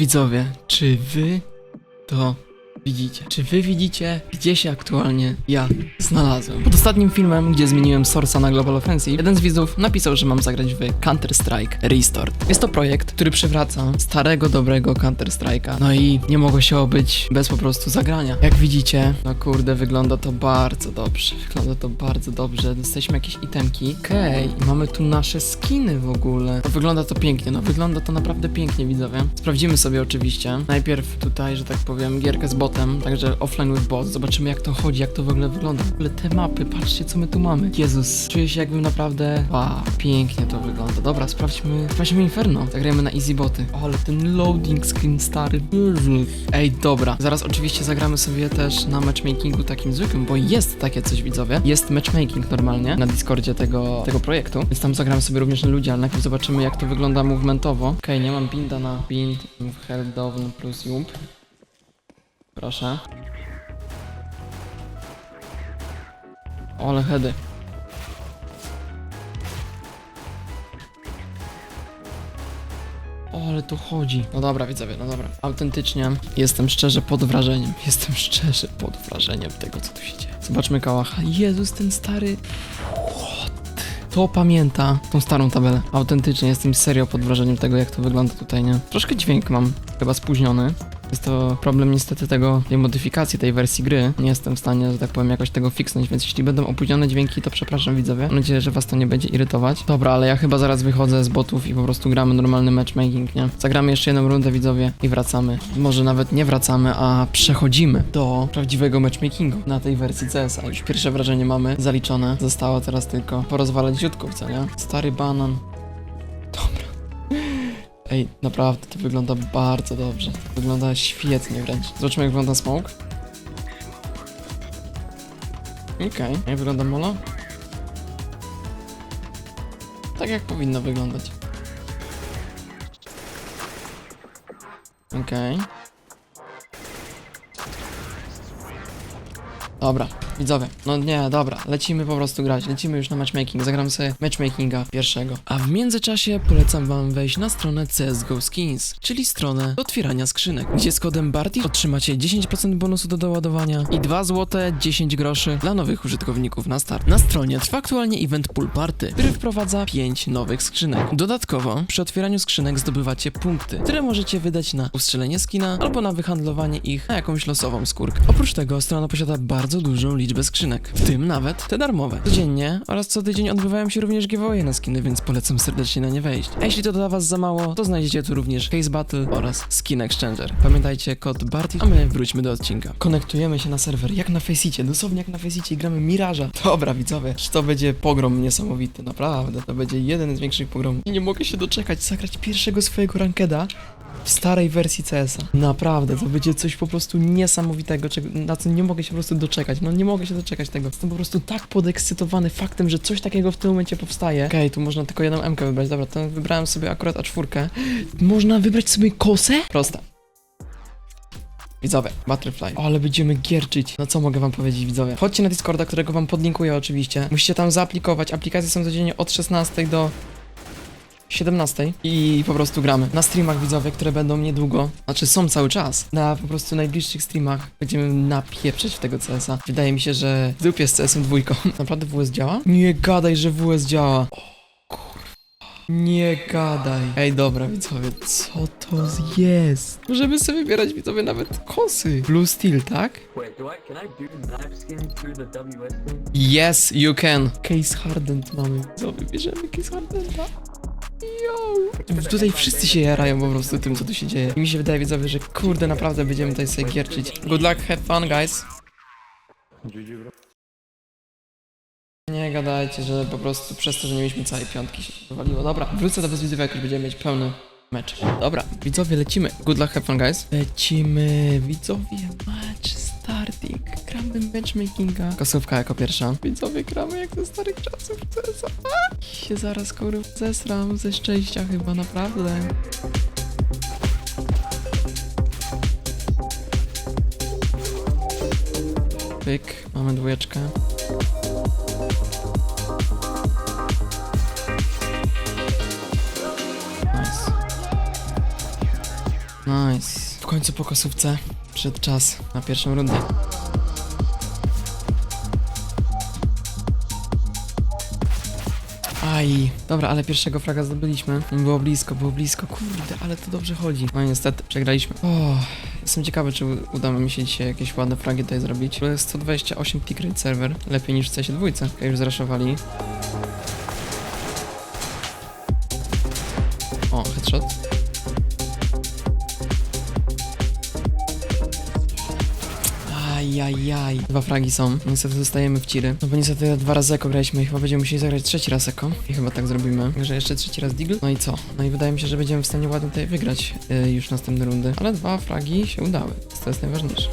Widzowie, czy wy to widzicie? Czy wy widzicie, gdzie się aktualnie ja znalazłem? Pod ostatnim filmem, gdzie zmieniłem Source'a na Global Offensive, jeden z widzów napisał, że mam zagrać w Counter-Strike Restart. Jest to projekt, który przywraca starego, dobrego Counter-Strike'a. No i nie mogło się obyć bez po prostu zagrania. Jak widzicie, no kurde, wygląda to bardzo dobrze. Wygląda to bardzo dobrze. Dostaliśmy jakieś itemki. Okej, i mamy tu nasze skiny w ogóle. No, wygląda to pięknie, no wygląda to naprawdę pięknie, widzowie. Sprawdzimy sobie oczywiście. Najpierw tutaj, że tak powiem, gierkę z także offline with bot. Zobaczymy jak to chodzi, jak to w ogóle wygląda. W ogóle te mapy, patrzcie co my tu mamy. Jezus, czuję się jakbym naprawdę... Wow, pięknie to wygląda. Dobra, sprawdźmy, sprawdźmy Inferno. Zagrajmy na easy boty. O, ale ten loading screen stary. Jezus. Ej, dobra. Zaraz oczywiście zagramy sobie też na matchmakingu takim zwykłym, bo jest takie coś, widzowie. Jest matchmaking normalnie na Discordzie tego, tego projektu, więc tam zagramy sobie również na ludzi, ale najpierw zobaczymy jak to wygląda movementowo. Okej, nie mam binda na bind, held down plus jump. Proszę. O, ale hedy. O, ale tu chodzi. No dobra, widzowie, no dobra. Autentycznie jestem szczerze pod wrażeniem. Jestem szczerze pod wrażeniem tego, co tu się dzieje. Zobaczmy kałacha. Jezus, ten stary... What? To pamięta tą starą tabelę. Autentycznie jestem serio pod wrażeniem tego, jak to wygląda tutaj, nie? Troszkę dźwięk mam, chyba spóźniony. Jest to problem niestety tego, tej modyfikacji tej wersji gry. Nie jestem w stanie, że tak powiem, jakoś tego fixnąć, więc jeśli będą opóźnione dźwięki, to przepraszam widzowie. Mam nadzieję, że was to nie będzie irytować. Dobra, ale ja chyba zaraz wychodzę z botów i po prostu gramy normalny matchmaking, nie? Zagramy jeszcze jedną rundę widzowie i wracamy. Może nawet nie wracamy, a przechodzimy do prawdziwego matchmakingu na tej wersji CS-a. Już pierwsze wrażenie mamy zaliczone. Zostało teraz tylko porozwalać ziutków, co nie? Stary banan. Dobra. Ej, naprawdę, to wygląda bardzo dobrze. To wygląda świetnie wręcz. Zobaczmy, jak wygląda smoke. Okej, jak wygląda molo? Tak jak powinno wyglądać. Okej. Dobra, widzowie, no nie, dobra, lecimy po prostu grać, lecimy już na matchmaking, zagramy sobie matchmakinga pierwszego. A w międzyczasie polecam wam wejść na stronę CSGO Skins, czyli stronę otwierania skrzynek, gdzie z kodem BARTI otrzymacie 10% bonusu do doładowania i 2 złote 10 groszy dla nowych użytkowników na start. Na stronie trwa aktualnie event Pool Party, który wprowadza 5 nowych skrzynek. Dodatkowo, przy otwieraniu skrzynek zdobywacie punkty, które możecie wydać na ustrzelenie skina albo na wyhandlowanie ich na jakąś losową skórkę. Oprócz tego strona posiada bardzo dużą liczbę skrzynek, w tym nawet te darmowe. Codziennie oraz co tydzień odbywają się również giveawaye na skiny, więc polecam serdecznie na nie wejść. A jeśli to dla was za mało, to znajdziecie tu również Case Battle oraz Skin Exchanger. Pamiętajcie kod BARTI, a my wróćmy do odcinka. Konektujemy się na serwer, jak na Faceicie, dosłownie jak na Faceicie i gramy Miraża. Dobra widzowie, to będzie pogrom niesamowity, naprawdę, to będzie jeden z większych pogromów. Nie mogę się doczekać zagrać pierwszego swojego rankeda w starej wersji CS-a. Naprawdę, to będzie coś po prostu niesamowitego, czego, na co nie mogę się po prostu doczekać. No nie mogę się doczekać tego. Jestem po prostu tak podekscytowany faktem, że coś takiego w tym momencie powstaje. Okej, tu można tylko jedną MK wybrać. Dobra, to wybrałem sobie akurat A4. Można wybrać sobie kosę? Proste. Widzowie, Butterfly. O, ale będziemy gierczyć. No co mogę wam powiedzieć, widzowie? Chodźcie na Discorda, którego wam podlinkuję oczywiście. Musicie tam zaaplikować. Aplikacje są codziennie od 16 do 17 i po prostu gramy. Na streamach widzowie, które będą niedługo, znaczy są cały czas. Na po prostu najbliższych streamach będziemy napieprzeć w tego CS-a. Wydaje mi się, że w dupie z CS-em dwójką. Naprawdę WS działa? Nie gadaj, że WS działa. Nie gadaj. Ej, dobra widzowie, co to jest? Możemy sobie wybierać widzowie nawet kosy. Blue Steel, tak? Yes, you can. Case Hardened mamy. Co, wybierzemy Case Hardenta? Tutaj wszyscy się jarają po prostu tym, co tu się dzieje. I mi się wydaje, widzowie, że kurde, naprawdę będziemy tutaj sobie gierczyć. Good luck, have fun, guys. Nie gadajcie, że po prostu przez to, że nie mieliśmy całej piątki się wywaliło. Dobra, wrócę do was widzowie, jak już będziemy mieć pełny mecz. Dobra, widzowie, lecimy. Good luck, have fun, guys. Lecimy, widzowie, match starting. Gramy matchmakinga. Kosówka jako pierwsza. Widzowie, gramy jak ze starych czasów CSa. Się zaraz kurwa zesram ze szczęścia chyba, naprawdę. Pyk, mamy dwójeczkę. Nice. Nice. W końcu po kosówce przyszedł czas na pierwszą rundę. Aj, dobra, ale pierwszego fraga zdobyliśmy. Było blisko, było blisko, kurde, ale to dobrze chodzi. No niestety, przegraliśmy. O, jestem ciekawy, czy uda mi się dzisiaj jakieś ładne fragi tutaj zrobić. To jest 128 tick rate server, lepiej niż w CS dwójce. Jak już zraszowali. O, headshot. Ajajaj. Dwa fragi są. Niestety zostajemy w ciry. No bo niestety dwa razy eko graliśmy i chyba będziemy musieli zagrać trzeci raz eko. I chyba tak zrobimy. Także jeszcze trzeci raz Deagle. No i co? No i wydaje mi się, że będziemy w stanie ładnie tutaj wygrać y, już następne rundy. Ale dwa fragi się udały. To jest najważniejsze.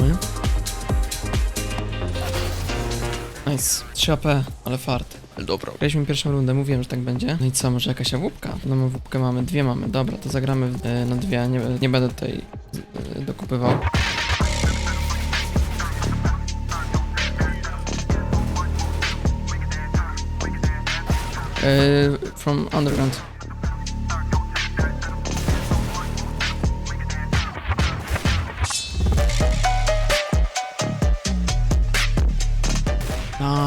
Mamy. Nice. 3 AP, ale fart. Dobra. Graliśmy pierwszą rundę, mówiłem, że tak będzie. No i co, może jakaś łupka? No łupkę mamy, dwie mamy. Dobra, to zagramy e, na dwie, nie, nie będę tutaj e, dokupywał. E, from underground.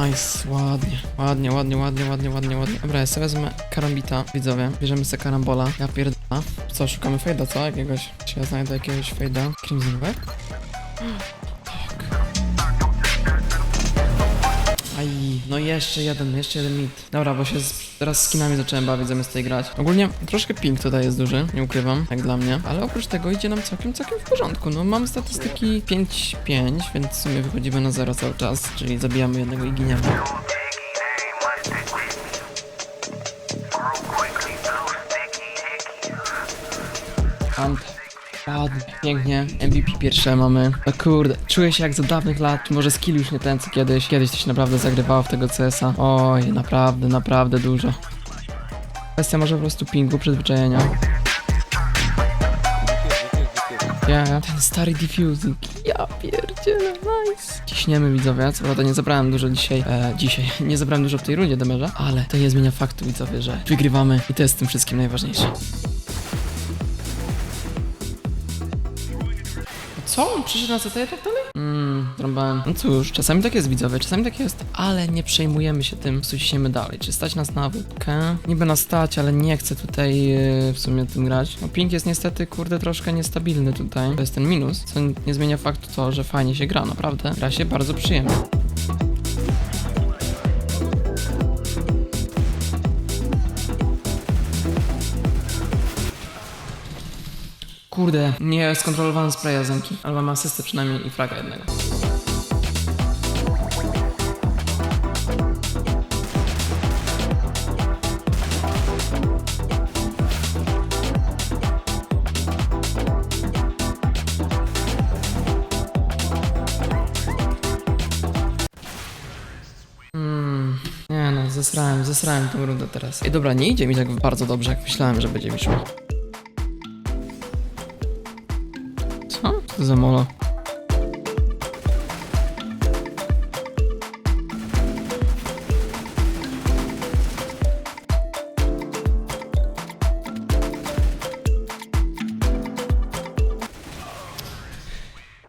Nice, ładnie, ładnie, ładnie, ładnie, ładnie, ładnie, ładnie. Dobra, ja sobie wezmę karambita, widzowie. Bierzemy sobie karambola. Ja pierdolę. Co, szukamy fejda, co? Jakiegoś? Czy ja znajdę jakiegoś fejda? Crimson Web? Aj, no jeszcze jeden, jeszcze jeden mit. Dobra, bo się z, teraz z skinami zacząłem bawić zamiast tej grać. Ogólnie troszkę ping tutaj jest duży, nie ukrywam, jak dla mnie. Ale oprócz tego idzie nam całkiem, całkiem w porządku. No mamy statystyki 5-5, więc w sumie wychodzimy na 0 cały czas, czyli zabijamy jednego i giniemy. Hunt. Ładnie, pięknie. MVP pierwsze mamy. No kurde, czuję się jak za dawnych lat. Może skill już nie ten co kiedyś. Kiedyś to się naprawdę zagrywało w tego CS-a. Oj, naprawdę, naprawdę dużo. Kwestia może po prostu pingu, przyzwyczajenia. Ja, ten stary diffusing. Ja pierdzielę, nice. Ciśniemy widzowie, co prawda nie zabrałem dużo dzisiaj, e, dzisiaj, nie zabrałem dużo w tej rundzie demerza, ale to nie zmienia faktu widzowie, że wygrywamy i to jest tym wszystkim najważniejsze. Co? Przyszedł na CT tak dalej? Mmm, trąbałem. No cóż, czasami tak jest widzowie, czasami tak jest, ale nie przejmujemy się tym, co dalej. Czy stać nas na wódkę? Niby nas stać, ale nie chcę tutaj yy, w sumie tym grać. No ping jest niestety, kurde, troszkę niestabilny tutaj. To jest ten minus, co nie zmienia faktu to, że fajnie się gra, naprawdę. Gra się bardzo przyjemnie. Kurde, nie skontrolowałem spraya zemki, ale mam asystę przynajmniej i fraga jednego. Mm, nie no, zesrałem, zesrałem tą rundę teraz. Ej, dobra, nie idzie mi tak bardzo dobrze, jak myślałem, że będzie mi szło. Molo?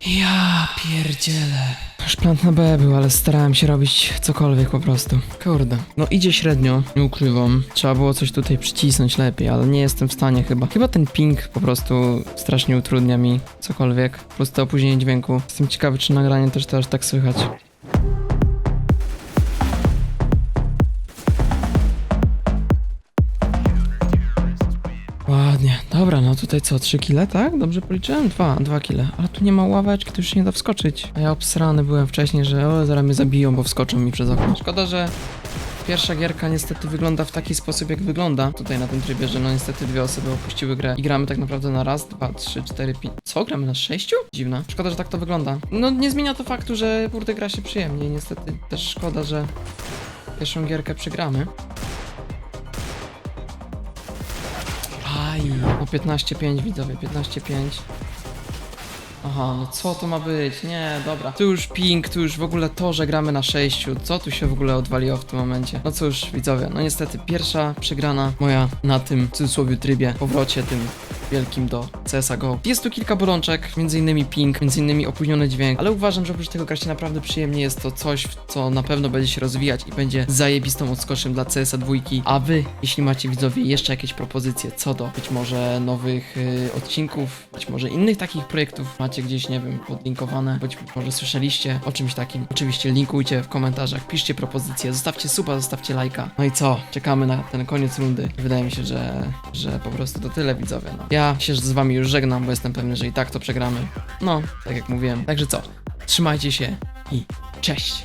Ja pierdzielę. Już plan na B był, ale starałem się robić cokolwiek po prostu. Kurde. No idzie średnio, nie ukrywam. Trzeba było coś tutaj przycisnąć lepiej, ale nie jestem w stanie chyba. Chyba ten ping po prostu strasznie utrudnia mi cokolwiek. Plus to opóźnienie dźwięku. Jestem ciekawy, czy nagranie też też tak słychać. Dobra, no tutaj co, 3 kile, tak? Dobrze policzyłem? Dwa, dwa kile. Ale tu nie ma ławeczki, tu już nie da wskoczyć. A ja obsrany byłem wcześniej, że o, zaraz mnie zabiją, bo wskoczą mi przez okno. Szkoda, że pierwsza gierka niestety wygląda w taki sposób, jak wygląda. Tutaj na tym trybie, że no niestety dwie osoby opuściły grę i gramy tak naprawdę na raz, dwa, trzy, cztery, pięć... Co? Gramy na sześciu? Dziwne. Szkoda, że tak to wygląda. No nie zmienia to faktu, że kurde gra się przyjemnie niestety też szkoda, że pierwszą gierkę przegramy. Aj, o 15-5 widzowie, 15-5. Aha, no co to ma być? Nie, dobra. Tu już ping, tu już w ogóle to, że gramy na sześciu. Co tu się w ogóle odwaliło w tym momencie? No cóż, widzowie, no niestety pierwsza przegrana moja na tym w cudzysłowie trybie, powrocie tym wielkim do CSA GO. Jest tu kilka bolączek, innymi ping, innymi opóźniony dźwięk, ale uważam, że oprócz tego grać się naprawdę przyjemnie jest to coś, co na pewno będzie się rozwijać i będzie zajebistą odskoczem dla CSA dwójki. A wy, jeśli macie widzowie jeszcze jakieś propozycje co do być może nowych y, odcinków, być może innych takich projektów, macie gdzieś, nie wiem, podlinkowane, być może słyszeliście o czymś takim, oczywiście linkujcie w komentarzach, piszcie propozycje, zostawcie suba, zostawcie lajka. No i co? Czekamy na ten koniec rundy. Wydaje mi się, że, że po prostu to tyle widzowie. No. Ja się z wami już żegnam, bo jestem pewny, że i tak to przegramy. No, tak jak mówiłem. Także co? Trzymajcie się i cześć!